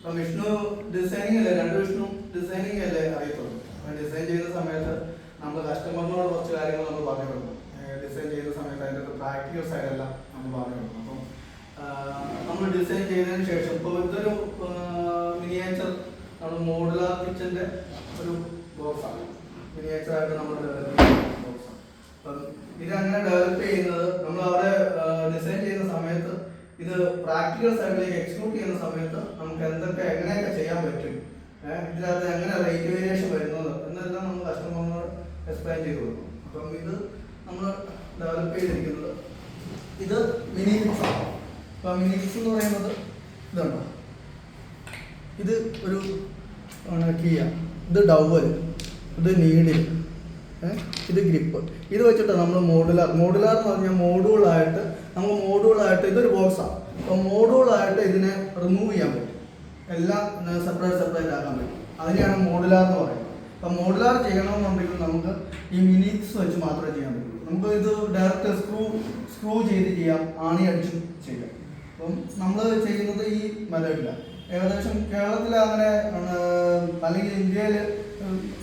ഇപ്പൊ വിഷ്ണു ഡിസൈനിങ് അല്ലേ? രണ്ട് വിഷ്ണു ഡിസൈനിങ് അല്ലേ അറിയത്തുള്ളൂ. ഡിസൈൻ ചെയ്യുന്ന സമയത്ത് നമ്മൾ കസ്റ്റമറിനോട് കുറച്ച് കാര്യങ്ങൾ നമ്മൾ പറഞ്ഞു കൊടുക്കും ഡിസൈൻ ചെയ്യുന്ന സമയത്ത് അതിന്റെ പ്രാക്ടിക്കൽ സൈഡെല്ലാം നമ്മൾ പറഞ്ഞു കൊടുക്കും അപ്പം നമ്മൾ ഡിസൈൻ ചെയ്തതിന് ശേഷം ഇപ്പോൾ ഇതൊരു മിനിയേച്ചർ നമ്മൾ മോഡുലാർ കിച്ചന്റെ ഒരു ബോക്സാണ് മിനിയേച്ചറായിട്ട് നമ്മൾ ഡെവലപ്പ് ചെയ്യുന്ന ബോക്സാണ് അപ്പം ഇതങ്ങനെ ഡെവലപ്പ് ചെയ്യുന്നത് നമ്മൾ അവിടെ ഇത് പ്രാക്ടിക്കൽ സൈഡിലേക്ക് എക്സിക്യൂട്ട് ചെയ്യുന്ന സമയത്ത് നമുക്ക് എന്തൊക്കെ എങ്ങനെയൊക്കെ ചെയ്യാൻ പറ്റും? ഇതിനകത്ത് എങ്ങനെ റേറ്റ് വേരിയേഷൻ വരുന്നത് എന്നെല്ലാം നമ്മൾ കസ്റ്റമറിനോട് എക്സ്പ്ലെയിൻ ചെയ്ത് കൊടുക്കും. അപ്പം ഇത് നമ്മൾ ഡെവലപ്പ് ചെയ്തിരിക്കുന്നത് ഇത് മിനി മിക്സ് ആണ്. അപ്പം മിനി മിക്സ് എന്ന് പറയുന്നത് ഇതുണ്ടോ? ഇത് ഒരു കീയ ഇത് ഡവൽ ഇത് നീഡിൽ ഇത് ഗ്രിപ്പ് ഇത് വെച്ചിട്ട് നമ്മൾ മോഡുലാർ മോഡുലാർ എന്ന് പറഞ്ഞാൽ മോഡുകളായിട്ട് നമ്മൾ മോഡുകളായിട്ട് ഇതൊരു ബോക്സാണ് അപ്പോൾ മോഡുകളായിട്ട് ഇതിനെ റിമൂവ് ചെയ്യാൻ പറ്റും. എല്ലാം സെപ്പറേറ്റ് സെപ്പറേറ്റ് ആക്കാൻ പറ്റും. അതിനെയാണ് മോഡുലാർ എന്ന് പറയുന്നത്. അപ്പോൾ മോഡുലാർ ചെയ്യണമെന്നുണ്ടെങ്കിൽ നമുക്ക് ഈ മിനിറ്റ്സ് വെച്ച് മാത്രമേ ചെയ്യാൻ പറ്റുള്ളൂ. നമുക്ക് ഇത് ഡയറക്റ്റ് സ്ക്രൂ സ്ക്രൂ ചെയ്ത് ചെയ്യാം. ആണി അടിച്ച് ചെയ്യാം. അപ്പം നമ്മൾ ചെയ്യുന്നത് ഈ മെത്തേഡിലാണ് ഏകദേശം കേരളത്തിൽ അങ്ങനെ അല്ലെങ്കിൽ ഇന്ത്യയിൽ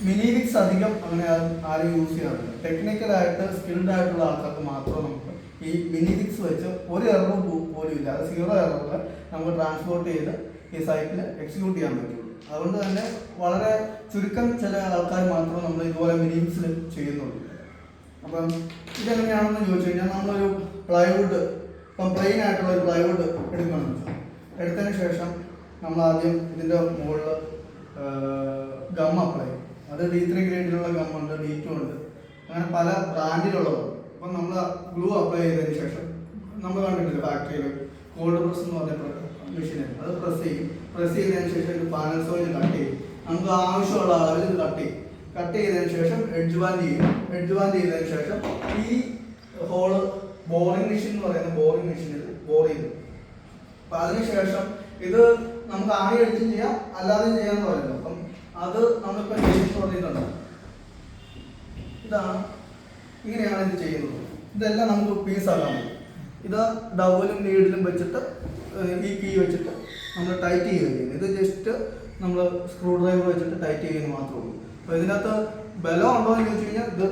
മിനിമിക്സ് അധികം അങ്ങനെ ആരും യൂസ് ചെയ്യാറില്ല. ടെക്നിക്കലായിട്ട് സ്കിൽഡ് ആയിട്ടുള്ള ആൾക്കാർക്ക് മാത്രം നമുക്ക് ഈ മിനിമിക്സ് വെച്ച് ഒരു എറർ പോലും ഇല്ല. അത് സീറോ എററിൽ നമുക്ക് ട്രാൻസ്പോർട്ട് ചെയ്ത് ഈ സൈറ്റിൽ എക്സിക്യൂട്ട് ചെയ്യാൻ പറ്റുള്ളൂ. അതുകൊണ്ട് തന്നെ വളരെ ചുരുക്കം ചില ആൾക്കാർ മാത്രം നമ്മൾ ഇതുപോലെ മിനിമിക്സിൽ ചെയ്യുന്നുള്ളൂ അപ്പം ഇതെങ്ങനെയാണെന്ന് ചോദിച്ചു കഴിഞ്ഞാൽ നമ്മളൊരു പ്ലൈവുഡ് ഇപ്പം പ്ലെയിൻ ആയിട്ടുള്ള ഒരു പ്ലൈവുഡ് എടുക്കണം. എടുത്തതിന് ശേഷം നമ്മൾ ആദ്യം ഇതിന്റെ മുകളിൽ ഗം അപ്ലൈ അത് ഡി ത്രീ ഗ്രേഡിലുള്ള ഗം ഉണ്ട് ഡി ടു ഉണ്ട്. അങ്ങനെ പല ബ്രാൻഡിലുള്ളതും. അപ്പം നമ്മൾ ഗ്ലൂ അപ്ലൈ ചെയ്തതിന് ശേഷം നമ്മൾ കണ്ടിട്ടില്ല ഫാക്ടറിയിൽ കോൾഡ് പ്രസ് എന്ന് പറഞ്ഞ മെഷീൻ അത് പ്രസ് ചെയ്യും. പ്രസ് ചെയ്തതിന് ശേഷം ഒരു പാനൽ സോയിൽ കട്ട് ചെയ്യും. നമുക്ക് ആവശ്യമുള്ള അളവിൽ കട്ട് ചെയ്യും. കട്ട് ചെയ്തതിന് ശേഷം എഡ്ജ് ബാൻഡ് ചെയ്യും. എഡ്ജ് ബാൻഡ് ചെയ്തതിന് ശേഷം ഈ ഹോൾ ബോറിംഗ് മെഷീൻ എന്ന് പറയുന്ന ബോറിംഗ് മെഷീനിൽ ബോർ ചെയ്യും. അപ്പം അതിനുശേഷം ഇത് നമുക്ക് ആണി അടിച്ചും ചെയ്യാം അല്ലാതെയും ചെയ്യാമെന്ന് പറയുന്നത്. അപ്പം അത് നമ്മളിപ്പോ ചെയ്ത് തുടങ്ങിയിട്ടുണ്ട് ഇതാണ് ഇങ്ങനെയാണ് ഇത് ചെയ്യുന്നത്. ഇതെല്ലാം നമുക്ക് പീസാക്കാൻ പറ്റും. ഇത് ഡബലും നീഡിലും വെച്ചിട്ട് ഈ കീ വെച്ചിട്ട് നമ്മൾ ടൈറ്റ് ചെയ്യുകയാണ് ഇത് ജസ്റ്റ് നമ്മൾ സ്ക്രൂ ഡ്രൈവർ വെച്ചിട്ട് ടൈറ്റ് ചെയ്യുന്നത് മാത്രമേ ഉള്ളൂ. അപ്പോൾ ഇതിനകത്ത് ബലം ഉണ്ടോ എന്ന് ചോദിച്ചു കഴിഞ്ഞാൽ ഇത്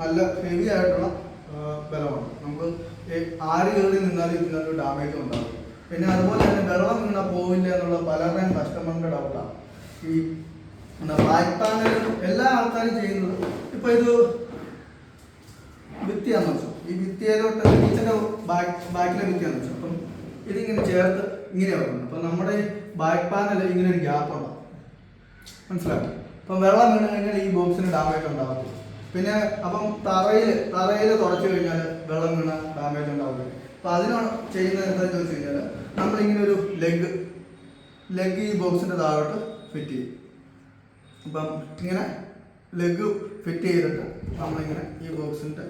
നല്ല ഹെവി ആയിട്ടുള്ള ബലമാണ്. നമുക്ക് ആര് കയറി നിന്നാലും ഇതിനൊരു ഡാമേജ് ഉണ്ടാകും പിന്നെ അതുപോലെ തന്നെ വെള്ളം വീണാൽ പോവില്ല എന്നുള്ള പലരുടെയും കസ്റ്റമറിന്റെ ഡൗട്ടാണ് ഈ പാനൽ എല്ലാ ആൾക്കാരും ചെയ്യുന്നത്. ഇപ്പൊ ഇത് ഭിത്തിയാന്ന് വെച്ചു. ഈ ഭിത്തിയിലോട്ട് കിച്ചന്റെ ബാക്ക് ബാക്കിലെ ഭിത്തിയാന്ന് വെച്ചു. അപ്പം ഇതിങ്ങനെ ചേർത്ത് ഇങ്ങനെ വെക്കണം. അപ്പം നമ്മുടെ ബാക്ക് പാനൽ ഇങ്ങനെ ഒരു ഗ്യാപ്പ് ഉണ്ടാവും മനസ്സിലാക്കും അപ്പം വെള്ളം വീണ് കഴിഞ്ഞാൽ ഈ ബോക്സിന് ഡാമേജ് ഉണ്ടാവും പിന്നെ അപ്പം തറയിൽ തറയിൽ തുടച്ചു കഴിഞ്ഞാൽ വെള്ളം വീണ ഡാമേജ് ഉണ്ടാവും അപ്പം അതിനാണ് ചെയ്യുന്നത് എന്താണെന്ന് ചോദിച്ചു കഴിഞ്ഞാൽ നമ്മളിങ്ങനെ ഒരു ലെഗ് ലെഗ് ഈ ബോക്സിന്റെ താഴോട്ട് ഫിറ്റ് ചെയ്യും. അപ്പം ഇങ്ങനെ ലെഗ് ഫിറ്റ് ചെയ്തിട്ട് നമ്മളിങ്ങനെ ഈ ബോക്സിന്റെ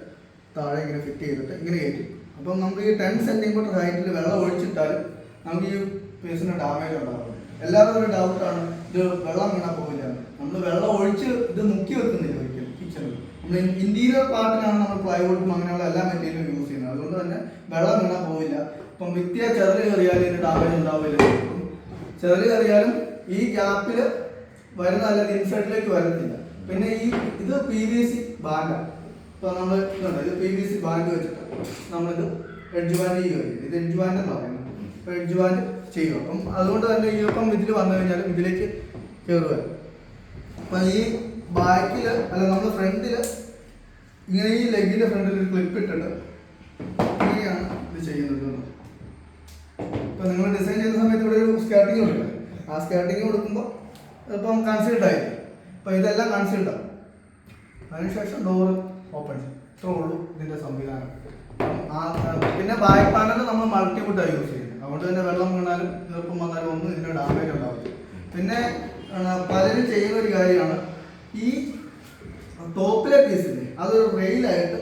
താഴെ ഇങ്ങനെ ഫിറ്റ് ചെയ്തിട്ട് ഇങ്ങനെ കയറ്റി. അപ്പം നമുക്ക് ഈ ടെൻ സെന്റിമീറ്റർ ഹൈറ്റിൽ വെള്ളം ഒഴിച്ചിട്ടാലും നമുക്ക് ഈ പീസിന് ഡാമേജ് ഉണ്ടാകും എല്ലാവരും ഒരു ഡൗട്ടാണ് ഇത് വെള്ളം വീണാൽ പോകില്ല നമ്മൾ വെള്ളം ഒഴിച്ച് ഇത് മുക്കി വെക്കുന്നില്ല ഒരിക്കലും കിച്ചണിൽ നമ്മൾ ഇന്റീരിയർ പാർട്ടിനാണ് നമ്മൾ പ്ലൈവുഡും അങ്ങനെയുള്ള എല്ലാ മെറ്റീരിയലും യൂസ് ചെയ്യുന്നത്. അതുകൊണ്ട് തന്നെ വെള്ളം വീണാൽ പോകില്ല ഇപ്പം വിത്തിയ ചെറിയ കയറിയാലും ഇതിന് ഡാമേജ് ഉണ്ടാവില്ല. ചെറിയ കയറിയാലും ഈ ഗ്യാപ്പിൽ വരുന്നതല്ലാതെ ഇൻസൈഡിലേക്ക് വരത്തില്ല പിന്നെ ഈ ഇത് പി വി സി ബാൻഡാണ് ഇപ്പൊ നമ്മൾ ഇതുണ്ട്? ഇത് പി വി സി ബാൻഡ് വെച്ചിട്ട് നമ്മളിത് എഡ്ജ് ബാൻഡ് ചെയ്യുക ഇത് എഡ്ജ് ബാൻഡ് എന്ന് പറയുന്നത് അപ്പൊ എഡ്ജ് ബാൻഡ് ചെയ്യും അപ്പം അതുകൊണ്ട് തന്നെ ഈ ഒപ്പം ഇതിൽ വന്നു കഴിഞ്ഞാൽ ഇതിലേക്ക് കയറുക അപ്പൊ ഈ ബാക്കിൽ അല്ല നമ്മൾ ഫ്രണ്ടിൽ ഇങ്ങനെ ഈ ലെഗിന്റെ ഫ്രണ്ടിൽ ഒരു ക്ലിപ്പ് ഇട്ടിട്ട് ഇങ്ങനെയാണ് ഇത് ചെയ്യുന്നത്. ഇപ്പൊ നിങ്ങൾ ഡിസൈൻ ചെയ്യുന്ന സമയത്ത് ഇവിടെ ഒരു സ്കാർട്ടിങ് കൊടുക്കുക ആ സ്കാർട്ടിങ് കൊടുക്കുമ്പോൾ ഇപ്പം കൺസീൽഡ് ആയി. അപ്പൊ ഇതെല്ലാം കൺസീൽഡ് ആവും അതിനുശേഷം ഡോർ ഓപ്പൺ ഇത്രേ ഉള്ളൂ ഇതിന്റെ സംവിധാനം. പിന്നെ ബാക്ക് പാനൽ നമ്മൾ മൾട്ടിവുഡാണ് യൂസ് ചെയ്യുന്നത്. അതുകൊണ്ട് തന്നെ വെള്ളം വീണാലും ഈർപ്പം വന്നാലും ഒന്നും ഇതിന് ഡാമേജ് ഉണ്ടാവില്ല പിന്നെ പലരും ചെയ്യുന്ന ഒരു കാര്യമാണ്. ഈ ടോപ്പിലെ പീസിന് അതൊരു റെയിലായിട്ട്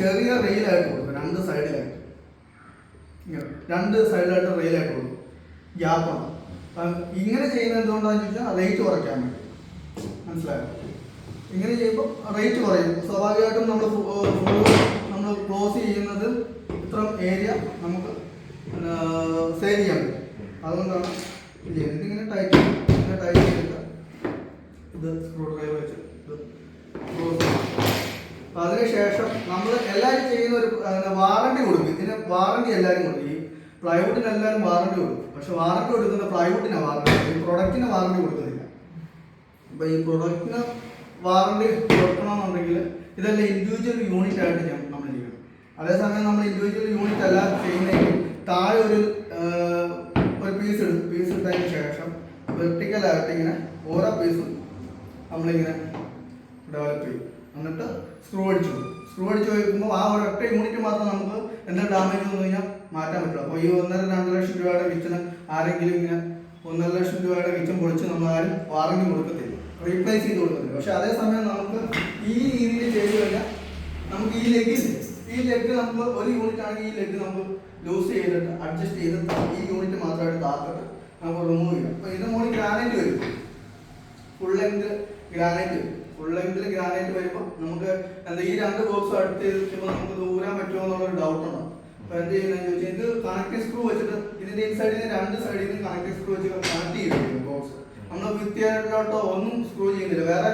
ചെറിയ റെയിലായിട്ട് കൊടുക്കും. രണ്ട് സൈഡിലായിട്ട് രണ്ട് സൈഡിലായിട്ട് റെയിലായിട്ട് കൊടുക്കും. ഗ്യാപ്പ് ഉണ്ട് അപ്പം ഇങ്ങനെ ചെയ്യുന്നത് എന്തുകൊണ്ടാണെന്ന് ചോദിച്ചാൽ റേറ്റ് കുറയ്ക്കാൻ വേണ്ടി. മനസ്സിലായോ? ഇങ്ങനെ ചെയ്യുമ്പോൾ റേറ്റ് കുറയും. സ്വാഭാവികമായിട്ടും നമ്മൾ നമ്മൾ ക്ലോസ് ചെയ്യുന്നത് ഇത്ര ഏരിയ നമുക്ക് സേവ് ചെയ്യാൻ പറ്റും. അതുകൊണ്ടാണ് എന്തിങ്ങനെ ടൈറ്റ് ഇങ്ങനെ ടൈറ്റ് ചെയ്തിട്ട് ഇത് സ്ക്രൂ ഡ്രൈവർ വെച്ച് ഇത് ക്ലോസ്. അപ്പൊ അതിനുശേഷം നമ്മൾ എല്ലാവരും ചെയ്യുന്ന ഒരു വാറണ്ടി കൊടുക്കും. ഇതിന് വാറണ്ടി എല്ലാവരും കൊടുക്കും. പ്ലൈവുഡിന് എല്ലാവരും വാറണ്ടി കൊടുക്കും. പക്ഷെ വാറണ്ടി കൊടുക്കുന്ന പ്ലൈവുഡിനാണ് വാറണ്ടി ഈ പ്രൊഡക്റ്റിന് വാറണ്ടി കൊടുക്കുന്നില്ല. അപ്പൊ ഈ പ്രൊഡക്റ്റിന് വാറണ്ടി കൊടുക്കണമെന്നുണ്ടെങ്കിൽ ഇതെല്ലാം ഇൻഡിവിജ്വൽ യൂണിറ്റ് ആയിട്ട് നമ്മൾ ചെയ്യണം? അതേസമയം നമ്മൾ ഇൻഡിവിജ്വൽ യൂണിറ്റ് അല്ല ചെയ്യുന്നെങ്കിൽ താഴെ ഒരു ഒരു പീസ് ഇടും പീസ് ഇട്ടതിന് ശേഷം വെർട്ടിക്കലായിട്ട് ഇങ്ങനെ ഓരോ പീസും നമ്മളിങ്ങനെ ഡെവലപ്പ് ചെയ്യും. എന്നിട്ട് സ്ക്രൂ അടിച്ചു സ്ക്രൂ അടിച്ച് വയ്ക്കുമ്പോൾ ആ ഒരൊറ്റ യൂണിറ്റ് മാത്രം നമുക്ക് എന്തെങ്കിലും ഡാമേജ് വന്നു കഴിഞ്ഞാൽ മാറ്റാൻ പറ്റും അപ്പോൾ ഈ ഒന്നര രണ്ട് ലക്ഷം രൂപയുടെ കിച്ചന് ആരെങ്കിലും ഇങ്ങനെ ഒന്നര ലക്ഷം രൂപയുടെ വിച്ചം പൊളിച്ച് നമ്മൾ ആരും വാറണ്ടി കൊടുക്കത്തില്ല. റീപ്ലേസ് ചെയ്ത് കൊടുക്കത്തില്ല. പക്ഷെ അതേസമയം നമുക്ക് ഈ രീതിയിൽ ചെയ്ത് കഴിഞ്ഞാൽ നമുക്ക് ഈ ലെഗ് ഈ ലെഗ് നമുക്ക് ഒരു യൂണിറ്റ് ആണെങ്കിൽ ഈ ലെഗ് നമുക്ക് ലൂസ് ചെയ്തിട്ട് അഡ്ജസ്റ്റ് ചെയ്ത് ഈ യൂണിറ്റ് മാത്രമായിട്ട് താത്തിട്ട് നമുക്ക് റിമൂവ് ചെയ്യാം. അപ്പോൾ ഇത് മോളിൽ ഗ്രാനൈറ്റ് വരും. ഫുൾ ലെങ്ത് ഗ്രാനൈറ്റ് വരും. ഫുൾ ഗ്രാനൈറ്റ് വരുമ്പോൾ നമുക്ക് എന്താ ഈ രണ്ട് ബോക്സ് അടുത്ത് ചെയ്തിട്ടുമ്പോൾ നമുക്ക് ദൂരാൻ പറ്റുമോ എന്നുള്ളൊരു ഡൗട്ട് ഉണ്ട് അപ്പോൾ എന്ത് ചെയ്യുന്നതെന്ന് ചോദിച്ചാൽ ഇത് കണക്റ്റിംഗ് സ്ക്രൂ വെച്ചിട്ട് ഇതിന്റെ ഇൻസൈഡിൽ നിന്ന് രണ്ട് സൈഡിൽ നിന്ന് കണക്റ്റിംഗ് സ്ക്രൂ വെച്ച് കണക്ട് ചെയ്യും ബോക്സ് നമ്മൾ ഭിത്തിയായിട്ടോ ഒന്നും സ്ക്രൂ ചെയ്യുന്നില്ല. വേറെ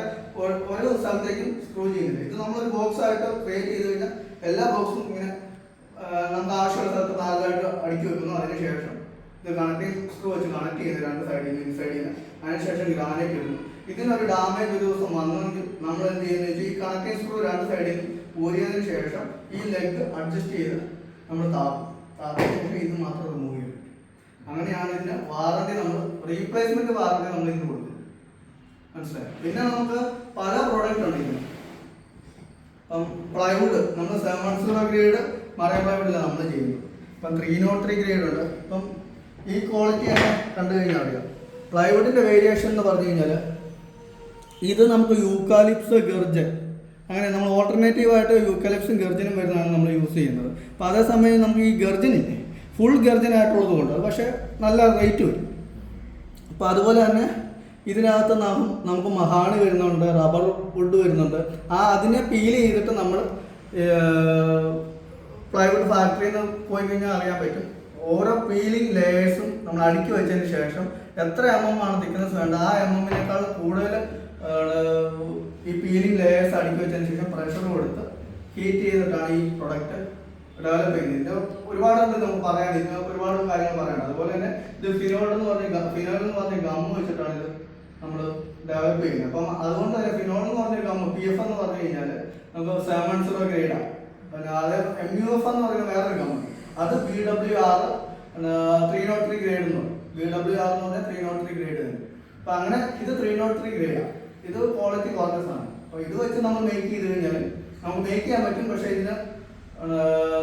ഓരോ സ്ഥലത്തേക്കും സ്ക്രൂ ചെയ്യുന്നില്ല. ഇത് നമ്മളൊരു ബോക്സ് ആയിട്ട് ക്രിയേറ്റ് ചെയ്ത് കഴിഞ്ഞാൽ എല്ലാ ബോക്സും ഇങ്ങനെ നമുക്ക് ആവശ്യമുള്ള സ്ഥലത്ത് നാലായിട്ട് അടുക്കി വെക്കുന്നു. അതിനുശേഷം ഇത് കണക്റ്റിംഗ് സ്ക്രൂ വെച്ച് കണക്ട് ചെയ്യുന്നു രണ്ട് സൈഡിൽ നിന്ന് ഇൻസൈഡിൽ നിന്ന് അതിനുശേഷം ഗ്രാനൈറ്റ് ഇടുന്നു. ഇതിനൊരു ഡാമേജ് ഒരു ദിവസം വന്നെങ്കിൽ നമ്മൾ എന്ത് ചെയ്യുന്നത് വെച്ചാൽ ഈ കണക്റ്റിംഗ് സ്ക്രൂ രണ്ട് സൈഡിൽ ഊരിയതിന് ശേഷം ഈ ലെഗ് അഡ്ജസ്റ്റ് ചെയ്ത് നമ്മൾ താക്കും. താപ്പിന് ശേഷം ഇത് മാത്രം റിമൂവ് ചെയ്യും. അങ്ങനെയാണ് ഇതിന്റെ വാറണ്ടി നമ്മൾ റീപ്ലേസ്മെന്റ് വാറണ്ടി നമ്മൾ ഇതിന് കൊടുക്കും മനസ്സിലായി? പിന്നെ നമുക്ക് പല പ്രോഡക്റ്റ് ഉണ്ട് ഇതിന്. ഇപ്പം പ്ലൈവുഡ് നമ്മൾ സെവൻ സീറോ ഗ്രേഡ് മറൈൻ പ്ലൈവുഡിലാണ് നമ്മൾ ചെയ്യുന്നത്. ഇപ്പം ത്രീ നോട്ട് ത്രീ ഗ്രേഡ് ഉണ്ട്. ഇപ്പം ഈ ക്വാളിറ്റി തന്നെ കണ്ടു കഴിഞ്ഞാൽ അറിയാം. പ്ലൈവുഡിന്റെ വേരിയേഷൻ എന്ന് പറഞ്ഞു കഴിഞ്ഞാൽ ഇത് നമുക്ക് യൂക്കാലിപ്സ് ഗർജൻ. അങ്ങനെ നമ്മൾ ഓൾട്ടർനേറ്റീവ് ആയിട്ട് യൂക്കാലിപ്സും ഗർജനും വരുന്നതാണ് നമ്മൾ യൂസ് ചെയ്യുന്നത്. അപ്പോൾ അതേസമയം നമുക്ക് ഈ ഗർജനില്ലേ ഫുൾ ഗർജനായിട്ടുള്ളത് കൊണ്ട്. പക്ഷേ നല്ല റേറ്റ് വരും. അപ്പോൾ അതുപോലെ തന്നെ ഇതിനകത്ത് നാം നമുക്ക് മഹാണി വരുന്നുണ്ട് റബ്ബർ വുഡ് വരുന്നുണ്ട്. ആ അതിനെ പീൽ ചെയ്തിട്ട് നമ്മൾ പ്ലൈവുഡ് ഫാക്ടറിയിൽ നിന്ന് പോയി കഴിഞ്ഞാൽ അറിയാൻ പറ്റും. ഓരോ പീലിംഗ് ലെയേഴ്സും നമ്മൾ അടുക്കി വെച്ചതിന് ശേഷം എത്ര എം എം ആണ് തിക്നെസ് വേണ്ടത്? ആ എം എമ്മിനേക്കാൾ കൂടുതൽ ഈ പീലിംഗ് ലെയേഴ്സ് അടുക്കി വെച്ചതിന് ശേഷം പ്രഷർ കൊടുത്ത് ഹീറ്റ് ചെയ്തിട്ടാണ് ഈ പ്രൊഡക്റ്റ് ഡെവലപ്പ് ചെയ്യുന്നത്. ഒരുപാട് നമുക്ക് പറയാൻ ഒരുപാട് കാര്യങ്ങൾ പറയാനുണ്ട് അതുപോലെ തന്നെ ഇത് ഫിനോൾ എന്ന് പറഞ്ഞ ഫിനോൾ എന്ന് പറഞ്ഞ ഗം വെച്ചിട്ടാണ് ഇത് നമ്മൾ ഡെവലപ്പ് ചെയ്യുന്നത്. അപ്പം അതുകൊണ്ട് തന്നെ ഫിനോൾ എന്ന് പറഞ്ഞ ഗം പി എഫ് എന്ന് പറഞ്ഞു കഴിഞ്ഞാൽ നമുക്ക് സെവൻ സീറോ ഗ്രേഡാണ് എം യു എഫ് എന്ന് പറയുന്ന വേറൊരു ഗം അത് B W R three nought three grade എന്ന് പറയും. ബി ഡബ്ല്യു ആർ എന്ന് പറഞ്ഞാൽ ത്രീ നോട്ട് ത്രീ ഗ്രേഡ് അപ്പൊ അങ്ങനെ ഇത് ത്രീ നോട്ട് ത്രീ ഗ്രേഡാണ് ഇത് ക്വാളിറ്റി കോർണസ് ആണ്. അപ്പൊ ഇത് വെച്ച് നമ്മൾ മേക്ക് ചെയ്ത് കഴിഞ്ഞാൽ നമുക്ക് മേക്ക് ചെയ്യാൻ പറ്റും പക്ഷേ ഇതിന്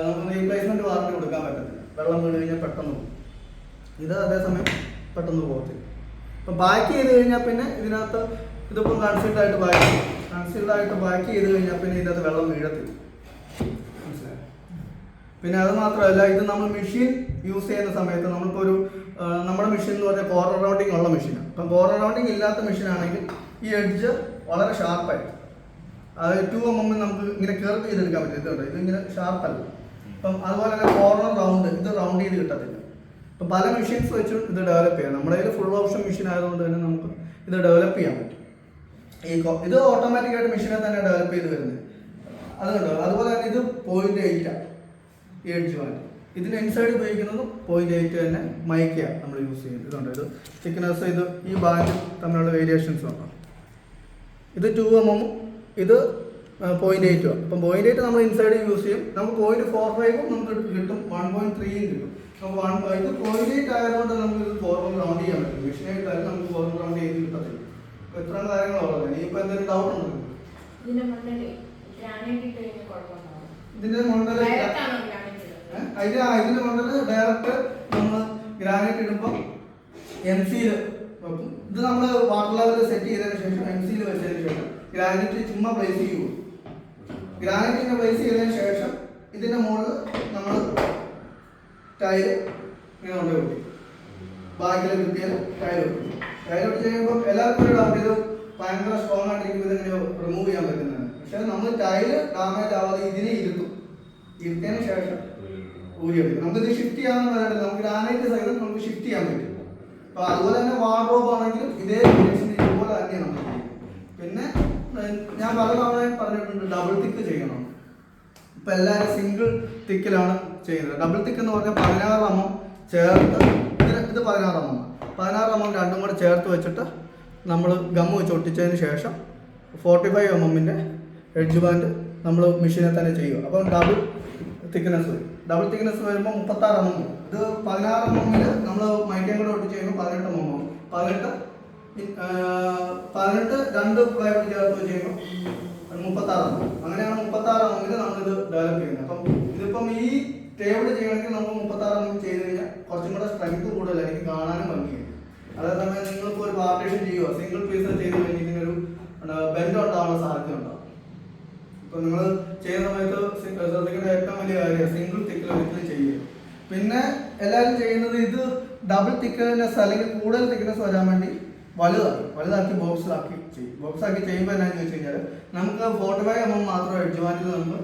നമുക്ക് റീപ്ലേസ്മെന്റ് വാറണ്ടി കൊടുക്കാൻ പറ്റത്തില്ല. വെള്ളം വീണ് കഴിഞ്ഞാൽ പെട്ടെന്ന് പോകും. ഇത് അതേസമയം പെട്ടെന്ന് പോകത്തില്ല. അപ്പം ബാക്ക് ചെയ്ത് കഴിഞ്ഞാൽ പിന്നെ ഇതിനകത്ത് ഇതിപ്പോൾ കൺസീൽഡ് ആയിട്ട് ബാക്ക് കൺസീൽഡ് ആയിട്ട് ബാക്ക് ചെയ്ത് കഴിഞ്ഞാൽ പിന്നെ ഇതിനകത്ത് വെള്ളം വീഴത്തില്ല. പിന്നെ അത് മാത്രമല്ല ഇത് നമ്മൾ മെഷീൻ യൂസ് ചെയ്യുന്ന സമയത്ത് നമ്മളിപ്പോൾ ഒരു നമ്മുടെ മെഷീൻ എന്ന് പറഞ്ഞാൽ കോർണർ റൗണ്ടിങ് ഉള്ള മെഷീനാണ് അപ്പം കോർണർ റൗണ്ടിങ് ഇല്ലാത്ത മെഷീനാണെങ്കിൽ ഈ എഡ്ജ് വളരെ ഷാർപ്പായിട്ട് അത് ടു എം എം നമുക്ക് ഇങ്ങനെ കയറി ചെയ്തെടുക്കാൻ പറ്റും ഇതുണ്ട്? ഇത് ഇങ്ങനെ ഷാർപ്പല്ല അപ്പം അതുപോലെ തന്നെ കോർണർ റൗണ്ട് ഇത് റൗണ്ട് ചെയ്ത് കിട്ടത്തില്ല. അപ്പം പല മെഷീൻസ് വെച്ചും ഇത് ഡെവലപ്പ് ചെയ്യാം. നമ്മുടെ കയ്യിൽ ഫുൾ ഓപ്ഷൻ മെഷീൻ ആയതുകൊണ്ട് തന്നെ നമുക്ക് ഇത് ഡെവലപ്പ് ചെയ്യാൻ പറ്റും. ഈ ഇത് ഓട്ടോമാറ്റിക്കായിട്ട് മെഷീനെ തന്നെ ഡെവലപ്പ് ചെയ്ത് വരുന്നത്. കണ്ടോ? അതുപോലെ തന്നെ ഇത് പോയിന്റ് എയ്റ്റാണ് ഈ എഡ്ജ് മാറ്റി ഇതിന് ഇൻസൈഡ് ഉപയോഗിക്കുന്നത് പോയിന്റ് എയ്റ്റ് തന്നെ മൈക്കയാണ് നമ്മൾ യൂസ് ചെയ്യുന്നത്. ഇതുണ്ട് ഇത് തിക്നെസ് ഇത് ഈ ബാൻഡ് തമ്മിലുള്ള വേരിയേഷൻസ് ഉണ്ടോ? ഇത് ടു എം എമ്മും ഇത് പോയിന്റ് എയ്റ്റും അപ്പം പോയിന്റ് എയ്റ്റ് നമ്മൾ ഇൻസൈഡ് യൂസ് ചെയ്യും. നമുക്ക് പോയിന്റ് ഫോർ ഫൈവും നമുക്ക് കിട്ടും. വൺ പോയിന്റ് ത്രീയും കിട്ടും. അപ്പോൾ വൺ ഇത് പോയിന്റ് എയ്റ്റ് ആയതുകൊണ്ട് നമുക്ക് ഇത് ഫോർ റൗണ്ട് ചെയ്യാൻ പറ്റും. മെഷീൻ ആയിട്ടായാലും നമുക്ക് ഫോർ റൗണ്ട് ചെയ്ത് കിട്ടത്തില്ല. അപ്പോൾ ഇത്രയും കാര്യങ്ങളുള്ളത് ഇനിയിപ്പോൾ എന്തെങ്കിലും ഡൗട്ട് ഉണ്ടോ? ഇതിന്റെ മുകളിൽ അതിന്റെ ഇതിന്റെ മണ്ടൽ ഡയറക്റ്റ് നമ്മൾ ഗ്രാനൈറ്റ് ഇടുമ്പോൾ എം സിയിൽ ഇത് നമ്മൾ വാട്ടർ ലെവൽ സെറ്റ് ചെയ്തതിന് ശേഷം എം സിയിൽ വെച്ചതിന് ശേഷം ഗ്രാനൈറ്റ് ചുമ്മാ പ്ലേസ് ചെയ്യുള്ളൂ ഗ്രാനൈറ്റിനെ പ്ലേസ് ചെയ്തതിന് ശേഷം ഇതിന്റെ മുകളിൽ നമ്മൾ ടൈൽ ഇങ്ങനെ ബാഗിലെ കിട്ടിയാൽ ടൈൽ വെക്കും. ടൈൽ വെച്ച് കഴിയുമ്പോൾ എല്ലാവർക്കും ഡൗട്ട് ഇത് ഭയങ്കര സ്ട്രോങ് ആയിട്ടിരിക്കും ഇതിങ്ങനെ റിമൂവ് ചെയ്യാൻ പറ്റുന്നതാണ്. പക്ഷെ നമ്മൾ ടൈൽ ഡാമേജ് ആവാതെ ഇതിനെ ഇരുത്തും. ഇരുത്തിയതിന് ശേഷം ഊരിയെടുക്കും. നമുക്ക് ഇത് ഷിഫ്റ്റ് ചെയ്യാമെന്ന് പറഞ്ഞിട്ട് നമുക്ക് ഗ്രാനൈറ്റ് സൈഡ് നമുക്ക് ഷിഫ്റ്റ് ചെയ്യാൻ പറ്റും. അപ്പൊ അതുപോലെ തന്നെ വാർഡ്രോബ് ആണെങ്കിലും ഇതേ ഫിനിഷിന് ഇതുപോലെ തന്നെയാണ് നമ്മൾ പിന്നെ ഞാൻ പല തവണ പറഞ്ഞിട്ടുണ്ട് ഡബിൾ തിക്ക് ചെയ്യണം. ഇപ്പൊ എല്ലാവരും സിംഗിൾ തിക്കിലാണ് ചെയ്യുന്നത്. ഡബിൾ തിക്ക് എന്ന് പറഞ്ഞാൽ പതിനാറ് അമ്മം ചേർത്ത് ഇത് പതിനാറ് അമ്മം പതിനാറ് അമ്മം രണ്ടും കൂടെ ചേർത്ത് വെച്ചിട്ട് നമ്മൾ ഗമ്മ് വെച്ച് ഒട്ടിച്ചതിന് ശേഷം ഫോർട്ടി ഫൈവ് എം എമ്മിന്റെ എഡ്ജ് ബാൻഡ് നമ്മൾ മെഷീനെ തന്നെ ചെയ്യുക. അപ്പം ഡബിൾ തിക്നെസ് വരും ഡബിൾ തിക്നെസ് വരുമ്പോൾ മുപ്പത്താറ് എം എം ഇത് പതിനാറ് എം എമ്മിൽ നമ്മൾ മൈക്കയും കൂടെ ഒട്ടിച്ച് കഴിയുമ്പോൾ പതിനെട്ട് എം എം പതിനെട്ട് പതിനെട്ട് രണ്ട് പ്ലൈവുഡ് ചേർത്ത് വെച്ച് കഴിയുമ്പോൾ മുപ്പത്താറ് എണ്ണം അങ്ങനെയാണ് മുപ്പത്താറ് എണ്ണമെങ്കിൽ നമ്മളിത് ഡെവലപ്പ് ചെയ്യുന്നത്. അപ്പം ഇതിപ്പം ഈ ടേബിൾ ചെയ്യണമെങ്കിൽ നമുക്ക് മുപ്പത്താറ് എണ്ണം ചെയ്ത് കഴിഞ്ഞാൽ കുറച്ചും കൂടെ സ്ട്രെങ്ത് കൂടുതലായിരിക്കും കാണാനും ഭംഗിയായിരിക്കും അതേസമയം നിങ്ങൾക്ക് ഒരു പാർട്ടീഷൻ ചെയ്യുക സിംഗിൾ പീസ് ചെയ്ത് കഴിഞ്ഞാൽ ഇതിനൊരു ബെൻഡ് ഉണ്ടാവാനുള്ള സാധ്യത ഉണ്ടാവും ഇപ്പൊ നിങ്ങൾ ചെയ്യുന്ന സമയത്ത് ശ്രദ്ധിക്കേണ്ട ഏറ്റവും വലിയ കാര്യം സിംഗിൾ തിക്കിൽ ഒരിക്കലും ചെയ്യുക. പിന്നെ എല്ലാവരും ചെയ്യുന്നത് ഇത് ഡബിൾ തിക്കനെസ് അല്ലെങ്കിൽ കൂടുതൽ തിക്നെസ് വരാൻ വേണ്ടി വലുതാക്കി വലുതാക്കി ബോക്സിലാക്കി ചെയ്യും. ബോക്സാക്കി ചെയ്യുമ്പോൾ എന്നാന്ന് ചോദിച്ചു കഴിഞ്ഞാൽ നമുക്ക് ഫോർട്ടി ഫൈവ് എം എം മാത്രം എഡ്ജ്വാന്റിൽ നമുക്ക്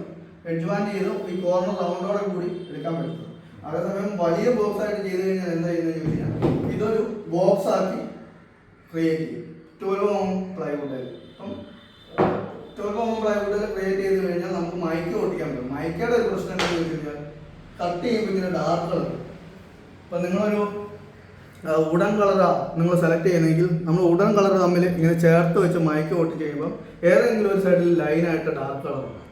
എഡ്ജ്വാന്റ് ചെയ്ത് ഈ കോർണർ റൗണ്ടോടെ കൂടി എടുക്കാൻ പറ്റും. അതേസമയം വലിയ ബോക്സ് ആയിട്ട് ചെയ്ത് കഴിഞ്ഞാൽ എന്താ ചെയ്യുന്നത് ചോദിച്ചു കഴിഞ്ഞാൽ ഇതൊരു ബോക്സ് ആക്കി ക്രിയേറ്റ് ചെയ്യും. ട്വൽവ് ഓം പ്ലൈവുഡ് അപ്പം ട്വൽവ് പ്ലൈവുഡിൽ ക്രിയേറ്റ് ചെയ്ത് കഴിഞ്ഞാൽ നമുക്ക് മൈക്ക് ഓട്ടിക്കാൻ പറ്റും. മൈക്കയുടെ ഒരു പ്രശ്നം എന്താണെന്ന് വെച്ച് കഴിഞ്ഞാൽ കട്ട് ചെയ്യുമ്പോൾ ഇങ്ങനെ ഡാർക്ക് കളർ ഇപ്പം നിങ്ങളൊരു ഉടൻ കളറാണ് നിങ്ങൾ സെലക്ട് ചെയ്യുന്നെങ്കിൽ നമ്മൾ ഉടൻ കളർ തമ്മിൽ ഇങ്ങനെ ചേർത്ത് വെച്ച് മൈക്ക് ഓട്ട് ചെയ്യുമ്പോൾ ഏതെങ്കിലും ഒരു സൈഡിൽ ലൈനായിട്ട് ഡാർക്ക് കളർ ഉണ്ടാവും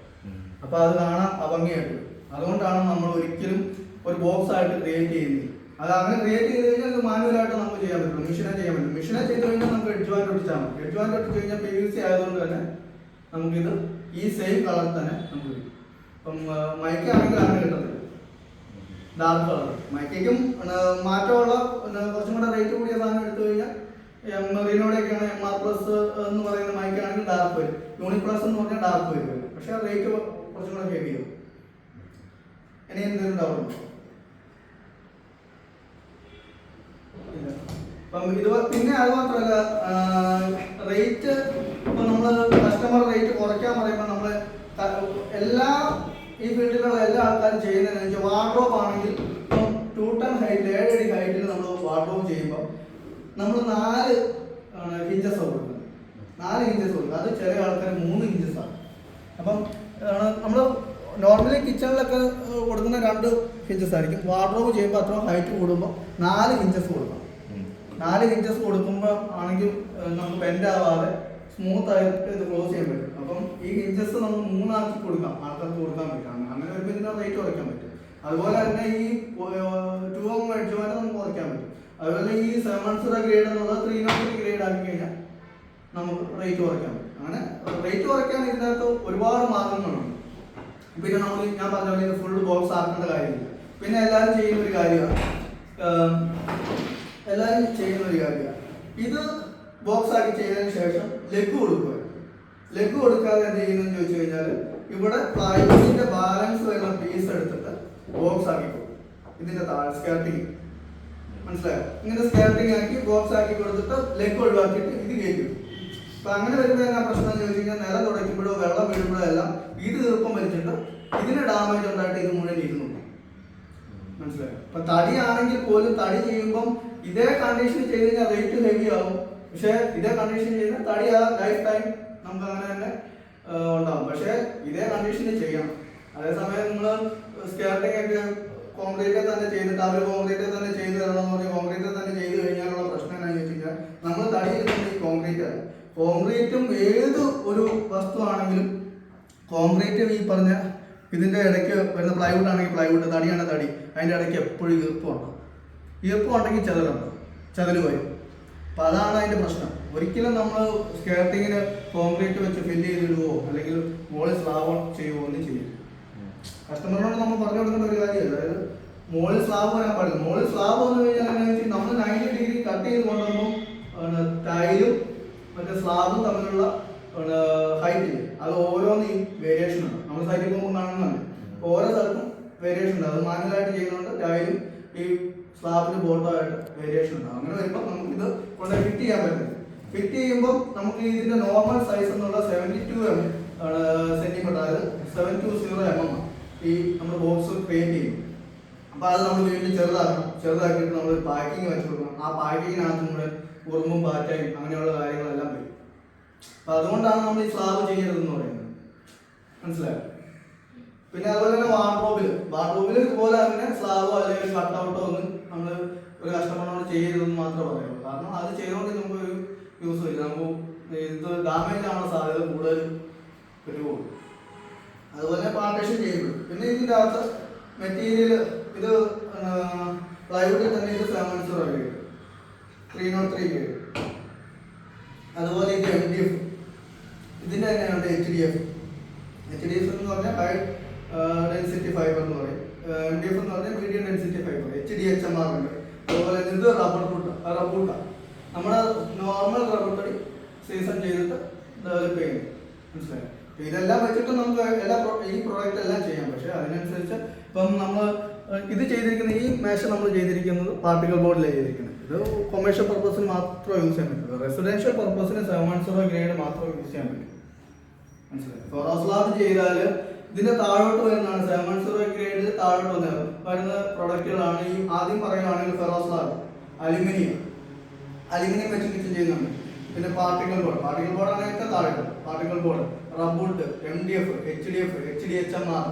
അപ്പോൾ അത് കാണാൻ അഭംഗിയായിട്ട്. അതുകൊണ്ടാണ് നമ്മൾ ഒരിക്കലും ഒരു ബോക്സ് ആയിട്ട് ക്രിയേറ്റ് ചെയ്യുന്നത്. അത് അങ്ങനെ ക്രിയേറ്റ് ചെയ്ത് കഴിഞ്ഞാൽ അത് മാനുവലായിട്ട് നമുക്ക് ചെയ്യാൻ പറ്റും. മെഷീനെ ചെയ്യാൻ പറ്റും. മെഷീനെ ചെയ്ത് കഴിഞ്ഞാൽ നമുക്ക് എഡ്ജ് എഡ്ജ്വാന്റ് ഒട്ടിച്ചാൽ മതി. എഡ്ജ് എഡ്ജ്വാന്റ് ഒട്ടിച്ച് കഴിഞ്ഞാൽ പി സി ആയതുകൊണ്ട് തന്നെ നമുക്കിത് ഈ സെയിം കളർ തന്നെ നമുക്ക് കിട്ടും. ഇപ്പം അങ്ങനെ കിട്ടത്തില്ല. ഡാർക്ക് കളർ മൈക്കും മാറ്റമുള്ള കുറച്ചും കൂടെ റേറ്റ് കൂടിയ സാധനം എടുത്തു കഴിഞ്ഞാൽ എം റീനോടെയൊക്കെയാണ് എം ആർ പ്ലസ് എന്ന് പറയുന്ന മൈക്കാണെങ്കിൽ ഡാർക്ക് വരും. യൂണി പ്ലസ് എന്ന് പറഞ്ഞാൽ ഡാർക്ക് വരും. പക്ഷെ റേറ്റ് കുറച്ചും കൂടെ ഹെവി ആവും ഇനി എന്തെങ്കിലും ഡൗട്ട് അപ്പം ഇത് പിന്നെ അത് മാത്രമല്ല റേറ്റ് ഇപ്പൊ നമ്മൾ കസ്റ്റമർ റേറ്റ് കുറയ്ക്കാൻ പറയുമ്പോൾ നമ്മൾ എല്ലാ ഈ ഫീൽഡിലുള്ള എല്ലാ ആൾക്കാരും ചെയ്യുന്നതെന്ന് വെച്ചാൽ വാർഡ്രോബ് ആണെങ്കിൽ ഇപ്പം ടു ടൺ ഹൈറ്റ് ഏഴടി ഹൈറ്റിൽ നമ്മൾ വാർഡ്രോബ് ചെയ്യുമ്പോൾ നമ്മൾ നാല് ഇഞ്ചസ് കൊടുക്കുന്നത്. നാല് ഇഞ്ചസ് കൊടുക്കുക അത് ചെറിയ ആൾക്കാർ മൂന്ന് ഇഞ്ചസ് ആണ്. അപ്പം നമ്മൾ നോർമലി കിച്ചണിലൊക്കെ കൊടുക്കുന്ന രണ്ട് ഇഞ്ചസ് ആയിരിക്കും. വാർഡ്രോബ് ചെയ്യുമ്പോൾ അത്ര ഹൈറ്റ് കൂടുമ്പോൾ നാല് ഇഞ്ചസ് കൊടുക്കണം. നാല് ഇഞ്ചസ് കൊടുക്കുമ്പോൾ ആണെങ്കിൽ നമുക്ക് ബെൻഡ് ആവാതെ സ്മൂത്ത് ആയിട്ട് ഇത് ക്ലോസ് ചെയ്യാൻ പറ്റും. അപ്പം ഈ ഇഞ്ചസ് നമുക്ക് മൂന്നാക്കി കൊടുക്കാം. ആൾക്കാർക്ക് കൊടുക്കാൻ പറ്റും. അങ്ങനെ- വരുമ്പോൾ ഇതിന്റെ റേറ്റ് കുറയ്ക്കാൻ പറ്റും. അതുപോലെ തന്നെ ഈ ടു ഓം മേടിച്ചുമാരെ നമുക്ക് കുറയ്ക്കാൻ പറ്റും. അതുപോലെ ഈ സെവൻ സെവൻസിയുടെ ഗ്രേഡ് എന്നുള്ളത് ത്രീ നോട്ട് ഗ്രേഡ് ആക്കി കഴിഞ്ഞാൽ നമുക്ക് റേറ്റ് കുറയ്ക്കാൻ പറ്റും. അങ്ങനെ റേറ്റ് കുറയ്ക്കാൻ ഇതിനകത്ത് ഒരുപാട് മാർഗങ്ങളുണ്ട്. പിന്നെ നമ്മൾ ഞാൻ പറഞ്ഞ പോലെ ഫുൾ ബോക്സ് ആക്കേണ്ട കാര്യമില്ല. പിന്നെ എല്ലാവരും ചെയ്യുന്ന ഒരു കാര്യമാണ്. എല്ലാവരും ചെയ്യുന്ന ഒരു കാര്യമാണ്. ഇത് ബോക്സ് ആക്കി ചെയ്തതിന് ശേഷം ലെഗ് കൊടുക്കുക. ലെഗ് കൊടുക്കാതെ എന്ത് ചെയ്യുന്നതെന്ന് ചോദിച്ചു കഴിഞ്ഞാൽ ഇവിടെ പ്ലൈവുഡിന്റെ ബാലൻസ് വരുന്ന പീസ് എടുത്തിട്ട് ബോക്സ് ആക്കി കൊടുക്കും. ഇതിന്റെ താഴെ സ്കാർട്ടിങ് മനസ്സിലായോ? ഇങ്ങനെ സ്കാർട്ടിങ് ആക്കി ബോക്സ് ആക്കി കൊടുത്തിട്ട് ലെഗ് ഒഴിവാക്കിയിട്ട് ഇത് കയറ്റും അപ്പൊ അങ്ങനെ വരുന്ന എന്നാ പ്രശ്നം എന്ന് ചോദിച്ചു കഴിഞ്ഞാൽ നില തുടയ്ക്കുമ്പോഴോ വെള്ളം വീഴുമ്പോഴോ എല്ലാം ഇത് തീർപ്പം വലിച്ചിട്ട് ഇതിന് ഡാമേജ് ഉണ്ടായിട്ട് ഇത് മുഴുവൻ ഇരുന്നു മനസ്സിലായോ? അപ്പൊ തടിയാണെങ്കിൽ പോലും തടി ചെയ്യുമ്പം ഇതേ കണ്ടീഷൻ ചെയ്ത് കഴിഞ്ഞാൽ റേറ്റ് ഹെവി ആവും. പക്ഷെ ഇതേ കണ്ടീഷൻ ചെയ്യുന്ന തടി ആ ലൈഫ് ടൈം നമുക്ക് അങ്ങനെ തന്നെ ഉണ്ടാവും. പക്ഷേ ഇതേ കണ്ടീഷനിൽ ചെയ്യണം അതേസമയം നമ്മൾ സ്കേർട്ടിംഗ് ഒക്കെ കോൺക്രീറ്റിൽ തന്നെ ചെയ്തിട്ട് അവർ കോൺക്രീറ്റിൽ തന്നെ ചെയ്ത് തരണം എന്ന് പറഞ്ഞാൽ കോൺക്രീറ്റിൽ തന്നെ ചെയ്ത് കഴിഞ്ഞാലുള്ള പ്രശ്നം എന്താണെന്ന് ചോദിച്ചു കഴിഞ്ഞാൽ നമ്മൾ തന്നെ ഈ കോൺക്രീറ്റ് ഏത് ഒരു വസ്തു ആണെങ്കിലും കോൺക്രീറ്റ് ഈ പറഞ്ഞ ഇതിന്റെ ഇടയ്ക്ക് വരുന്ന പ്ലൈവുഡ് ആണെങ്കിൽ പ്ലൈവുഡ് തടിയാണ് തടി. അതിന്റെ ഇടയ്ക്ക് എപ്പോഴും ഈർപ്പമുണ്ട് ഈർപ്പം ഉണ്ടെങ്കിൽ ചതലുണ്ടാവും ചതൽ വരും. അപ്പൊ അതാണ് അതിന്റെ പ്രശ്നം. ഒരിക്കലും നമ്മൾ സ്കേർട്ടിങ്ങിന് കോൺക്രീറ്റ് വെച്ച് ഫില്ല് ചെയ്തിടുവോ അല്ലെങ്കിൽ മോളിൽ സ്ലാബ് ചെയ്യുവോ ഒന്നും ചെയ്യും കസ്റ്റമറിനോട് നമ്മൾ പറഞ്ഞു കൊടുക്കേണ്ട ഒരു കാര്യമല്ല. അതായത് മോളിൽ സ്ലാബ് വരാൻ പാടില്ല. മോളിൽ സ്ലാബ് വന്നു കഴിഞ്ഞാൽ വെച്ചാൽ നമ്മൾ നയന്റി ഡിഗ്രി കട്ട് ചെയ്ത് കൊണ്ടുവന്നു ടൈലും മറ്റേ സ്ലാബും തമ്മിലുള്ള ഹൈറ്റ് അത് ഓരോന്ന് വേരിയേഷൻ ഉണ്ട് നമ്മൾ സൈറ്റിൽ പോകുമ്പോൾ കാണുന്നുണ്ട് ഓരോ സ്ഥലത്തും വേരിയേഷൻ ഉണ്ട്. അത് മാനുവലായിട്ട് ചെയ്യുന്നുണ്ട് ടൈലും ഈ സ്ലാബിന്റെ ബോട്ടമായിട്ട് വേരിയേഷൻ ഉണ്ടാവും. അങ്ങനെ വരുമ്പോൾ നമുക്ക് ഇത് കൊണ്ട് ഫിറ്റ് ചെയ്യാൻ പറ്റും. ഫിറ്റ് ചെയ്യുമ്പോൾ നമുക്ക് ഇതിന്റെ നോർമൽ സൈസ് എന്നുള്ള സെവന്റി ടു എം സെന്റിമീറ്റർ അതായത് seven two zero M M ഈ നമ്മൾ ബോക്സ് പെയിന്റ് ചെയ്യും. അപ്പോൾ അത് നമ്മൾ വീണ്ടും ചെറുതാക്കണം ചെറുതാക്കിയിട്ട് നമ്മൾ പാക്കിങ് വെച്ച് കൊടുക്കണം. ആ പാക്കിങ്ങിനകത്ത് നമ്മുടെ ഉറുമ്പും പാറ്റയും അങ്ങനെയുള്ള കാര്യങ്ങളെല്ലാം വരും. അപ്പൊ അതുകൊണ്ടാണ് നമ്മൾ ഈ സ്ലാബ് ചെയ്യരുതെന്ന് പറയുന്നത്. മനസ്സിലായോ? പിന്നെ അതുപോലെ തന്നെ വാർഡ്രോബിൽ വാർഡ്രോബിൽ ഇതുപോലെ അങ്ങനെ സ്ലാബോ അല്ലെങ്കിൽ കട്ടൗട്ടോ ഒന്നും നമ്മൾ ഒരു കസ്റ്റമറിനോട് ചെയ്യരുതെന്ന് മാത്രമേ പറയുള്ളൂ. കാരണം അത് ചെയ്തുകൊണ്ട് നമുക്ക് ഒരു യൂസ് ഇല്ല. നമുക്ക് ഇത് ഡാമേജ് ആവാൻ സാധ്യത കൂടുതൽ വരുമോ അതുപോലെ പാർട്ടേഷൻ ചെയ്യുന്നു പിന്നെ ഇതിന്റെ അകത്ത് മെറ്റീരിയൽ ഇത് പ്ലൈവുഡിൽ തന്നെ ഇത് seven zero grade three nought three കേ അതുപോലെ ഇത് എം ഡി എഫ് ഇതിന്റെ തന്നെയാണ് H D F H D F എന്ന് പറഞ്ഞാൽ ഹൈ ഡെൻസിറ്റി ഫൈബർ എന്ന് പറയും. എം ഡി എഫ് എന്ന് പറഞ്ഞാൽ medium density fibre H D H M R ഉണ്ട്. അതുപോലെ റബ്ബർ ഇത് റബ്ബർ ഫുഡ് റബ്ബൂട്ട നമ്മുടെ നോർമൽ റബ്ബർ തടി സീസൺ ചെയ്തിട്ട് ഡെവലപ്പ് ചെയ്യുന്നു. മനസ്സിലായി? ഇതെല്ലാം വെച്ചിട്ട് നമുക്ക് എല്ലാ ഈ പ്രോഡക്റ്റ് എല്ലാം ചെയ്യാം. പക്ഷേ അതിനനുസരിച്ച് ഇപ്പം നമ്മൾ ഇത് ചെയ്തിരിക്കുന്ന ഈ മേശ നമ്മൾ ചെയ്തിരിക്കുന്നത് പാർട്ടിക്കൽ ബോർഡിലാണ് ചെയ്തിരിക്കുന്നത് ഇത് കൊമേഴ്ഷ്യൽ പർപ്പസിന് മാത്രമേ യൂസ് ചെയ്യാൻ പറ്റുള്ളൂ റെസിഡൻഷ്യൽ പർപ്പസിന് സെവൻ സീറോ ഗ്രേഡ് മാത്രമേ യൂസ് ചെയ്യാൻ പറ്റൂ. മനസ്സിലായി? ഫോറോസ്ലാബ് ചെയ്താൽ ഇതിന്റെ താഴോട്ട് വരുന്നതാണ്. സെവൻ സീറോ ഗ്രേഡിൽ താഴോട്ട് വന്നത് വരുന്ന പ്രൊഡക്റ്റുകളാണ് ഈ ആദ്യം പറയുകയാണെങ്കിൽ ഫെറോസ്ലാബ് അലുമിനിയം. അലുമിനിയം വെച്ച് കിച്ചൺ ചെയ്യുന്നുണ്ട്. പിന്നെ പാർട്ടിക്കൽ ബോർഡ് പാർട്ടിക്കൽ ബോർഡ് ആണ് ഏറ്റവും താഴെ particle board rubberwood M D F H D F H D H M R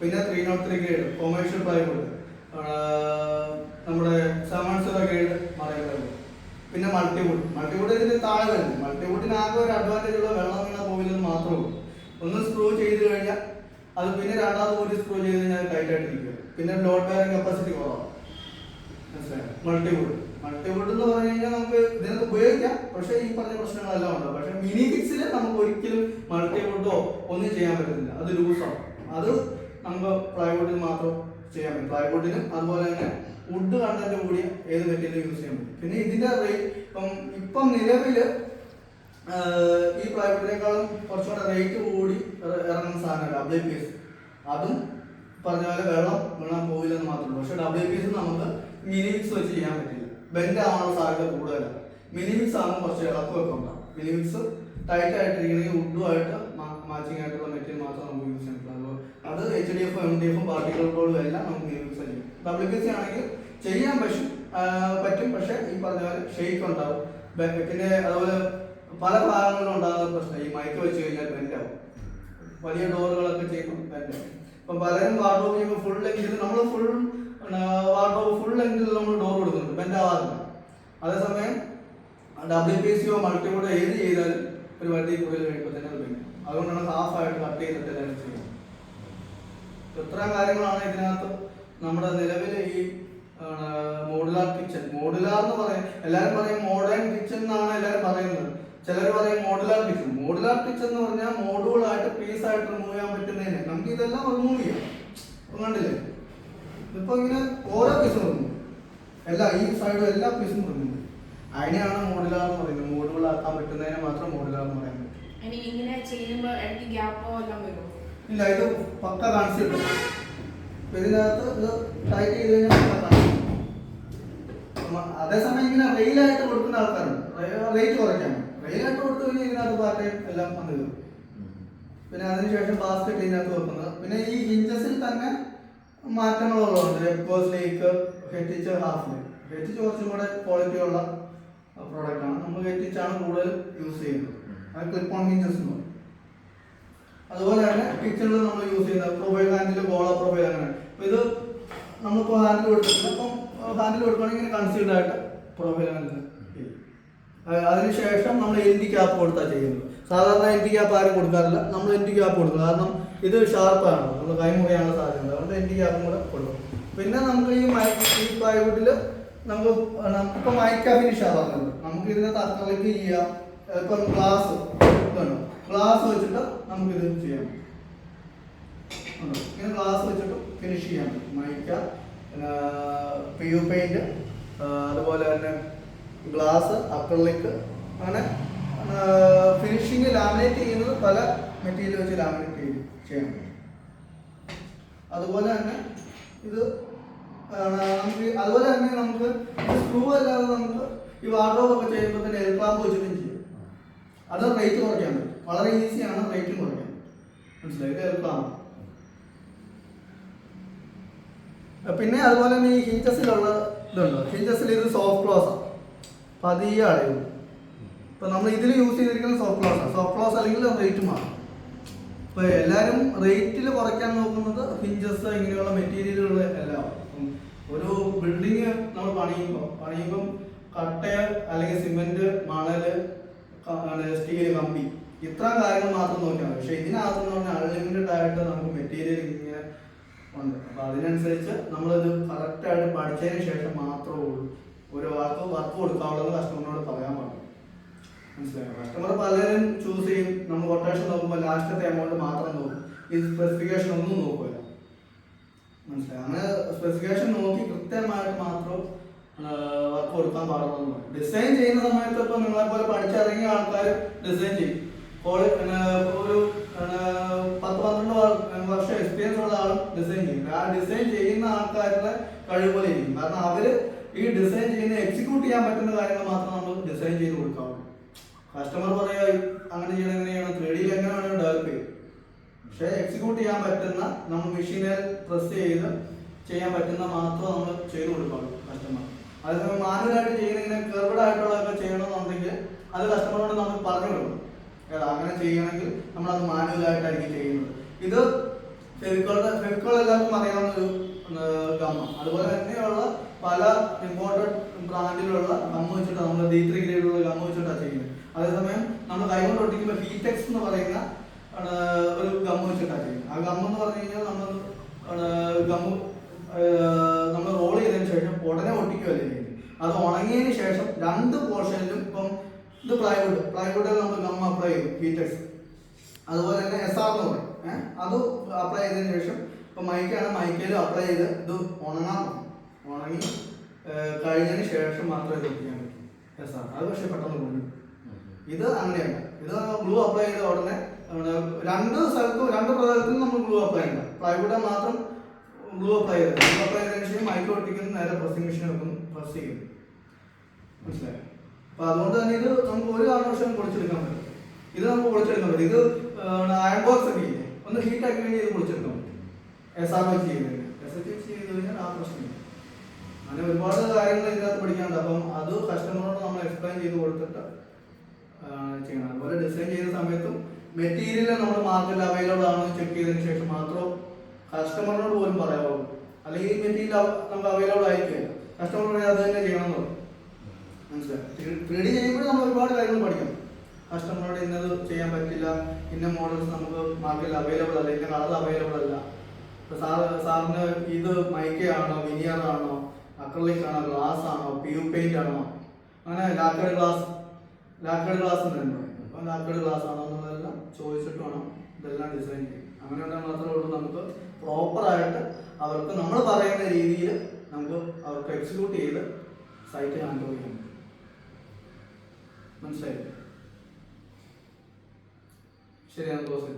പിന്നെ three nought three grade commercial plywood നമ്മുടെ സെവൻ സീറോ ഗ്രേഡ് പറയുന്നത്. പിന്നെ മൾട്ടിവുഡ് മൾട്ടിവുഡ് ഇതിന് താഴെ വരുന്നു. മൾട്ടിവുഡിന് ആകെ ഒരു അഡ്വാന്റേജ് ഉള്ള വെള്ളം വീണ പോകില്ലെന്ന് മാത്രമേ ഉള്ളൂ. ഒന്ന് സ്ക്രൂ ചെയ്ത് കഴിഞ്ഞാൽ അത് പിന്നെ രണ്ടാമത് കൂടി സ്ക്രൂ ചെയ്ത് കഴിഞ്ഞാൽ ടൈറ്റ് ആയിട്ട് ഇരിക്കും പിന്നെ ലോഡ് ബെയറിംഗ് കപ്പാസിറ്റി കുറവാണ് മനസ്സിലായോ? മൾട്ടിവുഡ് മൾട്ടിവുഡ് എന്ന് പറഞ്ഞു കഴിഞ്ഞാൽ നമുക്ക് ഇതിനകത്ത് ഉപയോഗിക്കാം. പക്ഷേ ഈ പറഞ്ഞ പ്രശ്നങ്ങളെല്ലാം ഉണ്ട്. പക്ഷേ മിനി ഫിക്സിൽ നമുക്ക് ഒരിക്കലും മൾട്ടിവുഡോ ഒന്നും ചെയ്യാൻ പറ്റുന്നില്ല അത് ലൂസാണ് അത് നമുക്ക് പ്ലൈവുഡിൽ മാത്രം ചെയ്യാൻ പറ്റും. പ്ലൈവുഡിനും അതുപോലെ തന്നെ വുഡ് കണ്ടന്റ് കൂടിയ ഏത് മെറ്റീരിയൽ യൂസ് ചെയ്യാൻ പറ്റും. പിന്നെ ഇതിന്റെ റേറ്റ് ഇപ്പം ഇപ്പം നിലവിൽ ഈ പ്ലൈവുഡിനേക്കാളും കുറച്ചുകൂടെ റേറ്റ് കൂടി ഇറ- ഇറങ്ങുന്ന സാധനമാണ് ഡബ്ല്യു പി എസ് അതും പറഞ്ഞ പോലെ വെള്ളം വീണാൻ പോയില്ലെന്ന് മാത്രമേ പക്ഷെ ഡബ്ല്യു പി എസ് നമുക്ക് മിനിമിക്സ് വെച്ച് ചെയ്യാൻ പറ്റില്ല. ബെൻഡ് ആവാനുള്ള സാധ്യത കൂടുതലാണ്. മിനിമിക്സ് ആകുമ്പോൾ കുറച്ച് ഇളക്കമൊക്കെ ഉണ്ടാകും മിനിമിക്സ് ടൈറ്റ് ആയിട്ടിരിക്കണമെങ്കിൽ വുഡുമായിട്ട് മാച്ചിങ് ആയിട്ടുള്ള മെറ്റീരിയൽ മാത്രം നമുക്ക് യൂസ് ചെയ്യാൻ പറ്റുള്ളൂ അത് എച്ച് ഡി എഫും എം ഡി എഫും പാർട്ടിക്കൽ ബോർഡും എല്ലാം നമുക്ക് മിനിമിക്സ് ചെയ്യും. ഡബ്ല്യു പി എസ് ആണെങ്കിൽ ചെയ്യാൻ പറ്റും പറ്റും. പക്ഷെ ഈ പറഞ്ഞ പോലെ ഷെയ്ക്ക് ഉണ്ടാവും. പിന്നെ അതുപോലെ പല ഭാഗങ്ങളിലും ഉണ്ടാകുന്ന പ്രശ്നം. ഈ മൈക്ക് വെച്ച് കഴിഞ്ഞാൽ ബെൻഡാവും വലിയ ഡോറുകളൊക്കെ ചെയ്യുമ്പോൾ ബെൻഡാവും ഇപ്പം പലരും വാർഡ്രോബ് ചെയ്യുമ്പോൾ ഫുൾ ലെങ്കിൽ നമ്മൾ ഫുൾ വാർഡ്രോബ് ഫുൾ ലെങ്കിൽ നമ്മൾ ഡോർ കൊടുക്കുന്നുണ്ട്. ബെൻഡാവാറുണ്ട് അതേസമയം ഡബ്ല്യു പി സിയോ മൾട്ടിമോഡോ ഏത് ചെയ്താലും ഒരു വണ്ടി കൂടുതൽ കഴിയുമ്പോൾ തന്നെ അത് ബെൻഡ് അതുകൊണ്ടാണ് ഹാഫ് ആയിട്ട് കട്ട് ചെയ്തിട്ട് എല്ലാവരും ചെയ്യുന്നത്. ഇത്രയും കാര്യങ്ങളാണ് ഇതിനകത്ത് നമ്മുടെ നിലവിൽ ഈ മോഡുലാർ കിച്ചൺ മോഡുലാർ എന്ന് പറയും എല്ലാവരും പറയും മോഡേൺ കിച്ചൺ എന്നാണ് എല്ലാവരും പറയുന്നത്. ചിലർ പറയും മോഡുലാർ പിച്ച് മോഡുലാർ പിച്ച് എന്ന് പറഞ്ഞാൽ മോഡുകളായിട്ട് പീസ് ആയിട്ട് റിമൂവ് ചെയ്യാൻ പറ്റുന്നതിന്. നമുക്ക് ഇതെല്ലാം റിമൂവ് ചെയ്യാം. കണ്ടില്ലേ? ഇപ്പൊ ഇങ്ങനെ ഓരോ പീസും റിമൂവ് എല്ലാ ഈ സൈഡും എല്ലാ പീസും റിമൂവ് അതിനെയാണ് മോഡുലാർ എന്ന് പറയുന്നത്. മോഡുകളാക്കാൻ പറ്റുന്നതിനെ മാത്രം മോഡുലാർ എന്ന് പറയുന്നത് പറ്റും. ഇങ്ങനെ ചെയ്യുമ്പോൾ ഇടയ്ക്ക് ഗ്യാപ്പോ എല്ലാം വരുമോ ഇല്ല ഇത് പക്ക കാണിച്ചിട്ടുണ്ട് ഇതിനകത്ത് ഇത് ടൈറ്റ് ചെയ്ത് കഴിഞ്ഞാൽ അതേസമയം ഇങ്ങനെ റെയിലായിട്ട് കൊടുക്കുന്ന ആൾക്കാരുണ്ട്. റേറ്റ് കുറയ്ക്കാൻ റെയിലായിട്ട് കൊടുത്തു കഴിഞ്ഞാൽ ഇതിനകത്ത് പാറ്റയും എല്ലാം വന്നു കയറും. പിന്നെ അതിനുശേഷം ബാസ്ക്കറ്റ് ഇതിനകത്ത് വെക്കുന്നത്. പിന്നെ ഈ ഹിഞ്ചസിൽ തന്നെ മാറ്റങ്ങളുള്ളതുണ്ട്. എക്കോസ് ലേക്ക് ഹെറ്റിച്ച് ഹാഫ് ഹെറ്റിച്ച് കുറച്ചും കൂടെ ക്വാളിറ്റി ഉള്ള പ്രോഡക്റ്റ് ആണ്. നമ്മൾ ഹെറ്റിച്ചാണ് കൂടുതൽ യൂസ് ചെയ്യുന്നത്. അത് ക്ലിപ്പ് ഓൺ ഹിഞ്ചസ് എന്ന് പറയും. അതുപോലെ തന്നെ കിച്ചണിൽ നമ്മൾ യൂസ് ചെയ്യുന്നത് പ്രൊഫൈൽ ഹാൻഡിൽ ഗോള പ്രൊഫൈൽ അങ്ങനെ അപ്പൊ ഇത് നമ്മളിപ്പോൾ ഹാൻഡിൽ കൊടുത്തിട്ടുണ്ട്. അപ്പം ഹാൻഡിൽ കൊടുക്കുകയാണെങ്കിൽ ഇങ്ങനെ കൺസീൽഡ് ആയിട്ട് പ്രൊഫൈൽ ഹാൻഡിൽ അതിനുശേഷം നമ്മൾ എൻ ഡി ക്യാപ്പ് കൊടുത്താൽ ചെയ്യുന്നത്. സാധാരണ എൻ ഡി ക്യാപ്പ് ആരും കൊടുക്കാറില്ല. നമ്മൾ എൻ ഡി ക്യാപ്പ് കൊടുക്കും. കാരണം ഇത് ഷാർപ്പാണ് നമ്മൾ കൈമുറിയാനുള്ള സാധ്യത. അതുകൊണ്ട് എൻ ഡി ക്യാപ്പും കൂടെ കൊടുക്കും. പിന്നെ നമുക്ക് ഈ മൈ ഈ പ്ലൈവുഡിൽ നമുക്ക് ഇപ്പം മൈക്ക ഫിനിഷ് ആവാറുണ്ട്. നമുക്ക് ഇതിനെ തക്കലേക്ക് ചെയ്യാം. ഇപ്പം ഗ്ലാസ് വേണം. ഗ്ലാസ് വെച്ചിട്ട് ഇത് ചെയ്യാം? ഇങ്ങനെ ഗ്ലാസ് വെച്ചിട്ട് ഫിനിഷ് പറ്റും മൈക്ക പി യു പെയിന്റ് അതുപോലെ തന്നെ ഗ്ലാസ് അക്രലിക് അങ്ങനെ ഫിനിഷിങ് ലാമിനേറ്റ് ചെയ്യുന്നത് പല മെറ്റീരിയൽ വെച്ച് ലാമിനേറ്റ് ചെയ്ത് ചെയ്യാൻ പറ്റും. അതുപോലെ തന്നെ ഇത് നമുക്ക് അതുപോലെ തന്നെ നമുക്ക് സ്ക്രൂ അല്ലാതെ നമുക്ക് ഈ വാർഡ്രോബ് ഒക്കെ ചെയ്യുമ്പോൾ തന്നെ എൽക്ലാമ്പ് വെച്ചിട്ടും ചെയ്യും. അത് റേറ്റ് കുറയ്ക്കാൻ പറ്റും. വളരെ ഈസിയാണ് റേറ്റും കുറയ്ക്കാൻ മനസ്സിലായി? ഇത് പിന്നെ അതുപോലെ തന്നെ ഈ ഹിഞ്ചസിലുള്ള ഇതുണ്ടോ? ഹിഞ്ചസിൽ ഇത് സോഫ്റ്റ് ക്ലോസ് ആണ് പതിയെ അടയും ഇപ്പൊ നമ്മൾ ഇതിൽ യൂസ് ആണ് സോഫ്റ്റ് ക്ലോസ് അല്ലെങ്കിൽ റേറ്റ് മാറും. ഇപ്പൊ എല്ലാവരും റേറ്റിൽ കുറയ്ക്കാൻ നോക്കുന്നത് ഹിഞ്ചസ് ഇങ്ങനെയുള്ള മെറ്റീരിയലുകൾ എല്ലാം ഒരു ബിൽഡിങ് നമ്മൾ പണിയുമ്പോൾ പണിയുമ്പം കട്ട അല്ലെങ്കിൽ സിമെന്റ് മണൽ സ്റ്റീൽ കമ്പി ഇത്ര കാര്യങ്ങൾ മാത്രം നോക്കിയാൽ മതി. പക്ഷെ ഇതിനകത്ത് പറഞ്ഞാൽ അൺലിമിറ്റഡ് ആയിട്ട് നമുക്ക് മെറ്റീരിയൽ ഇങ്ങനെ ഉണ്ട്. അപ്പൊ അതിനനുസരിച്ച് നമ്മളിത് കറക്റ്റ് ആയിട്ട് പഠിച്ചതിന് ശേഷം മാത്രമേ ഉള്ളൂ. ഒരു വാക്ക് വർക്ക് കൊടുക്കാനുള്ളത് കസ്റ്റമറിനോട് പറയാൻ പാടില്ല. മനസ്സിലായോ? കസ്റ്റമർ പലരും ചൂസ് ചെയ്യും. നമ്മൾ കൊട്ടേഷൻ നോക്കുമ്പോൾ ലാസ്റ്റത്തെ എമൗണ്ട് മാത്രം നോക്കും. ഈ സ്പെസിഫിക്കേഷൻ ഒന്നും നോക്കില്ല മനസ്സിലായോ? അങ്ങനെ സ്പെസിഫിക്കേഷൻ നോക്കി കൃത്യമായിട്ട് മാത്രം വർക്ക് കൊടുക്കാൻ പാടുള്ളൂ. ഡിസൈൻ ചെയ്യുന്ന സമയത്ത് ഇപ്പൊ നിങ്ങളെ പോലെ പഠിച്ചിറങ്ങിയ ആൾക്കാർ ഡിസൈൻ ചെയ്യും. ഒരു പത്ത് പന്ത്രണ്ട് വർ- വർഷം എക്സ്പീരിയൻസ് ഉള്ള ആളും ഡിസൈൻ ചെയ്യും. ആ ഡിസൈൻ ചെയ്യുന്ന ആൾക്കാരുടെ കഴിവ് പോലെ കാരണം അവർ ഈ ഡിസൈൻ ചെയ്യുന്ന എക്സിക്യൂട്ട് ചെയ്യാൻ പറ്റുന്ന കാര്യങ്ങൾ മാത്രം നമ്മൾ ഡിസൈൻ ചെയ്ത് കൊടുക്കാവുള്ളൂ കസ്റ്റമർ പറയുക അങ്ങനെ ചെയ്യണം എങ്ങനെയാണ് ചെയ്യണം. എങ്ങനെയാണ് ഡെവലപ്പ് ചെയ്യും പക്ഷേ എക്സിക്യൂട്ട് ചെയ്യാൻ പറ്റുന്ന നമ്മൾ മെഷീനിൽ പ്രസ് ചെയ്ത് ചെയ്യാൻ പറ്റുന്ന മാത്രം നമ്മൾ ചെയ്ത് കൊടുക്കാവുള്ളൂ കസ്റ്റമർ അതേസമയം മാനുവലായിട്ട് ചെയ്യുന്ന ഇങ്ങനെ കർവഡ് ആയിട്ടുള്ളതൊക്കെ ചെയ്യണമെന്നുണ്ടെങ്കിൽ അത് കസ്റ്റമറോട് നമ്മൾ പറഞ്ഞു കൊടുക്കും. ഏതാ അങ്ങനെ ചെയ്യണമെങ്കിൽ നമ്മൾ അത് മാനുവലായിട്ടായിരിക്കും ചെയ്യുന്നത്. ഇത് ഫെവിക്കോളുടെ ഫെവിക്കോൾ എല്ലാവർക്കും അറിയാവുന്ന ഒരു ഗമ്മ അതുപോലെ തന്നെയുള്ള പല ഇമ്പോർട്ടന്റ് ബ്രാൻഡിലുള്ള ഗമ്മ വെച്ചിട്ട് നമ്മൾ ഡി ത്രീ ഗ്രേഡുള്ള ഗമ്മ വെച്ചിട്ടാണ് ചെയ്യുന്നത്. അതേസമയം നമ്മൾ കൈകൊണ്ട് ഒട്ടിക്കുമ്പോൾ ഫീറ്റെക്സ് എന്ന് പറയുന്ന ഒരു ഗമ്മ വെച്ചിട്ടാണ് ചെയ്യുന്നത്. ആ ഗമ്മ എന്ന് പറഞ്ഞു കഴിഞ്ഞാൽ നമ്മൾ ഗമ്മ നമ്മൾ റോൾ ചെയ്തതിന് ശേഷം ഉടനെ ഒട്ടിക്കുകയല്ലേ ചെയ്യുന്നത്. അത് ഉണങ്ങിയതിന് ശേഷം രണ്ട് പോർഷനിലും ഇപ്പം ഇത് പ്ലൈവുഡ് പ്ലൈവുഡിൽ നമ്മൾ ഗമ്മ അപ്ലൈ ചെയ്യും ഫീറ്റെക്സ് അതുപോലെ തന്നെ എസ് ആർ എന്ന് പറയും. അത് അപ്ലൈ ചെയ്തതിന് ശേഷം ഇപ്പം മൈക്കാണ് മൈക്കയിലും അപ്ലൈ ചെയ്ത് ഇത് ഉണങ്ങാൻ ഏഹ് കഴിഞ്ഞതിന് ശേഷം മാത്രമേ ഇത് ഒട്ടിക്കാൻ പറ്റൂ. അത് പക്ഷെ പെട്ടെന്ന് പോകും ഇത് അങ്ങനെയല്ല. ഇത് ഗ്ലൂ അപ്ലൈ ചെയ്ത ഉടനെ രണ്ട് സ്ഥലത്തും രണ്ട് പ്രതലത്തിനും നമ്മൾ ഗ്ലൂ അപ്ലൈ ചെയ്യണം പ്ലൈവുഡ് മാത്രം ഗ്ലൂ അപ്ലൈ ചെയ്ത് ഗ്ലൂ അപ്ലൈ ചെയ്തതിന് ശേഷം മൈക്ക് ഒട്ടിക്കുന്നു നേരെ പ്രസിംഗ് മെഷീൻ വെക്കും പ്രസ് ചെയ്യുന്നു. മനസ്സിലായി? അപ്പൊ അതുകൊണ്ട് തന്നെ ഇത് നമുക്ക് ഒരു കാരണവശാലും പൊളിച്ചെടുക്കാൻ പറ്റും ഇത് നമുക്ക് പൊളിച്ചെടുക്കാൻ പറ്റും ഇത് അയൺ ബോക്സ് ഒക്കെ ഇല്ലേ? ഒന്ന് ഹീറ്റ് ആക്കി കഴിഞ്ഞാൽ ഇത് പൊളിച്ചെടുക്കാൻ പറ്റും. എസ് ആർ വെച്ച് കഴിഞ്ഞാൽ. എസ് എച്ച് ചെയ്ത് കഴിഞ്ഞാൽ ആ പ്രശ്നമില്ല അങ്ങനെ ഒരുപാട് കാര്യങ്ങൾ ഇതിനകത്ത് പഠിക്കാനുണ്ട്. അപ്പം അത് കസ്റ്റമറോട് നമ്മൾ എക്സ്പ്ലെയിൻ ചെയ്ത് കൊടുത്തിട്ട് ചെയ്യണം. അതുപോലെ ഡിസൈൻ ചെയ്യുന്ന സമയത്തും മെറ്റീരിയൽ നമ്മൾ മാർക്കറ്റിൽ അവൈലബിൾ ആണോ ചെക്ക് ചെയ്തതിന് ശേഷം മാത്രം കസ്റ്റമറിനോട് പോലും പറയാവുള്ളൂ അല്ലെങ്കിൽ ഈ മെറ്റീരിയൽ നമുക്ക് അവൈലബിൾ ആയിരിക്കില്ല. കസ്റ്റമർ അത് തന്നെ ചെയ്യണം എന്ന് പറയും. മനസ്സിലായി? ത്രീ ചെയ്യുമ്പോൾ നമ്മൾ ഒരുപാട് കാര്യങ്ങൾ പഠിക്കണം. കസ്റ്റമറോട് ഇന്നത് ചെയ്യാൻ പറ്റില്ല ഇന്ന മോഡൽസ് നമുക്ക് മാർക്കറ്റിൽ അവൈലബിൾ അല്ല ഇന്ന കളർ അവൈലബിൾ അല്ല. സാർ സാറ് സാറിന് ഇത് മൈക്കയാണോ വിനിയർ ആണോ അക്രലിക് ആണോ ഗ്ലാസ് ആണോ പ്യൂർ പെയിന്റ് ആണോ? അങ്ങനെ ലാക്കഡ് ഗ്ലാസ് ലാക്കഡ് ഗ്ലാസ് തന്നെ അപ്പൊ ലാക്കഡ് ഗ്ലാസ് ആണോ എന്നുള്ളതെല്ലാം ചോദിച്ചിട്ട് വേണം ഇതെല്ലാം ഡിസൈൻ ചെയ്യും അങ്ങനെ ഉണ്ടെങ്കിൽ മാത്രമേ ഉള്ളൂ. നമുക്ക് പ്രോപ്പറായിട്ട് അവർക്ക് നമ്മൾ പറയുന്ന രീതിയിൽ നമുക്ക് അവർക്ക് എക്സിക്യൂട്ട് ചെയ്ത് സൈറ്റ് ഹാൻഡ് ചെയ്യാൻ പറ്റും. മനസ്സിലായി ശരിയാണ് ക്ലോസ്